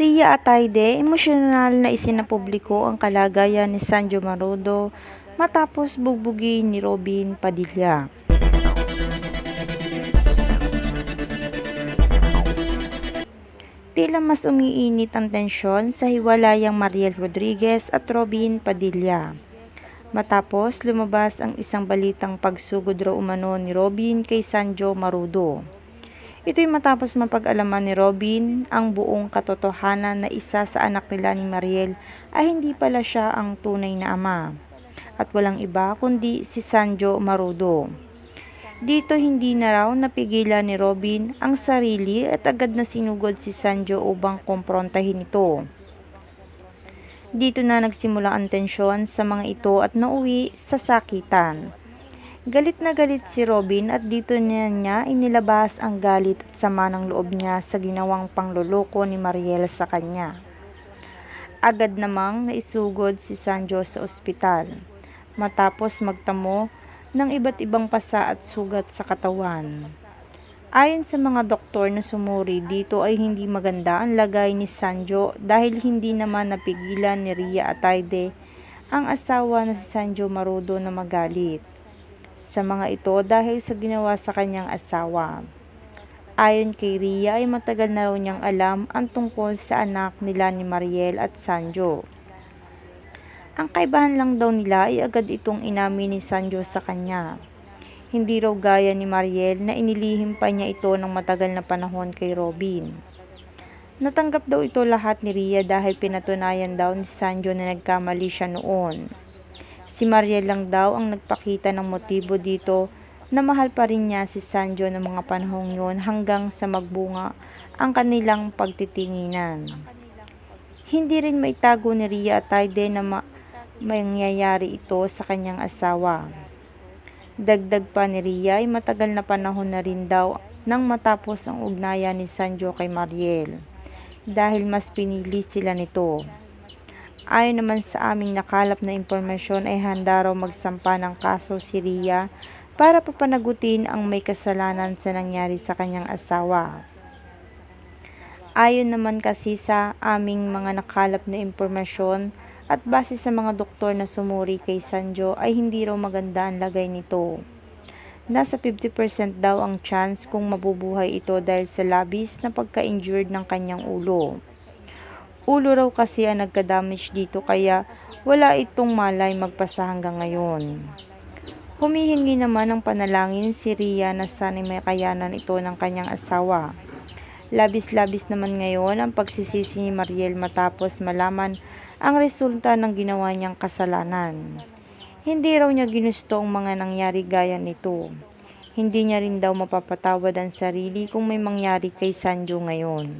Ria Ataide, emosyonal na isinapubliko ang kalagayan ni Sanjo Marudo matapos bugbugin ni Robin Padilla. Tila mas umiinit ang tensyon sa hiwalayang Mariel Rodriguez at Robin Padilla. Matapos lumabas ang isang balitang pagsugod raw umano ni Robin kay Sanjo Marudo. Ito'y matapos mapag-alaman ni Robin ang buong katotohanan na isa sa anak nila ni Mariel ay hindi pala siya ang tunay na ama at walang iba kundi si Sanjo Marudo. Dito hindi na raw napigilan ni Robin ang sarili at agad na sinugod si Sanjo upang komprontahin ito. Dito na nagsimula ang tensyon sa mga ito at nauwi sa sakitan. Galit na galit si Robin at dito niya, niya inilabas ang galit at sama ng loob niya sa ginawang pangloloko ni Mariel sa kanya. Agad namang naisugod si Sanjo sa ospital matapos magtamo ng iba't ibang pasa at sugat sa katawan. Ayon sa mga doktor na sumuri dito ay hindi maganda ang lagay ni Sanjo dahil hindi naman napigilan ni Ria Ataide ang asawa na si Sanjo Marudo na magalit sa mga ito dahil sa ginawa sa kanyang asawa. Ayon kay Ria ay matagal na raw niyang alam ang tungkol sa anak nila ni Mariel at Sanjo. Ang kaibahan lang daw nila ay agad itong inamin ni Sanjo sa kanya. Hindi raw gaya ni Mariel na inilihim pa niya ito ng matagal na panahon kay Robin. Natanggap daw ito lahat ni Ria dahil pinatunayan daw ni Sanjo na nagkamali siya noon. Si Mariel lang daw ang nagpakita ng motibo dito na mahal pa rin niya si Sanjo ng mga panahong yun hanggang sa magbunga ang kanilang pagtitinginan. Hindi rin maitago ni Ria at Taide na ma- mangyayari ito sa kanyang asawa. Dagdag pa ni Ria ay matagal na panahon na rin daw nang matapos ang ugnayan ni Sanjo kay Mariel dahil mas pinili sila nito. Ayon naman sa aming nakalap na impormasyon ay handa raw magsampa ng kaso si Ria para papanagutin ang may kasalanan sa nangyari sa kanyang asawa. Ayon naman kasi sa aming mga nakalap na impormasyon at base sa mga doktor na sumuri kay Sanjo ay hindi raw maganda ang lagay nito. Nasa 50% daw ang chance kung mabubuhay ito dahil sa labis na pagka-injured ng kanyang ulo. Ulo raw kasi ang nagka-damage dito kaya wala itong malay magpasa hanggang ngayon. Humihingi naman ng panalangin si Ria na sana'y may kayanan ito ng kanyang asawa. Labis-labis naman ngayon ang pagsisisi ni Mariel matapos malaman ang resulta ng ginawa niyang kasalanan. Hindi raw niya ginusto ang mga nangyari gaya nito. Hindi niya rin daw mapapatawad ang sarili kung may mangyari kay Sanjo ngayon.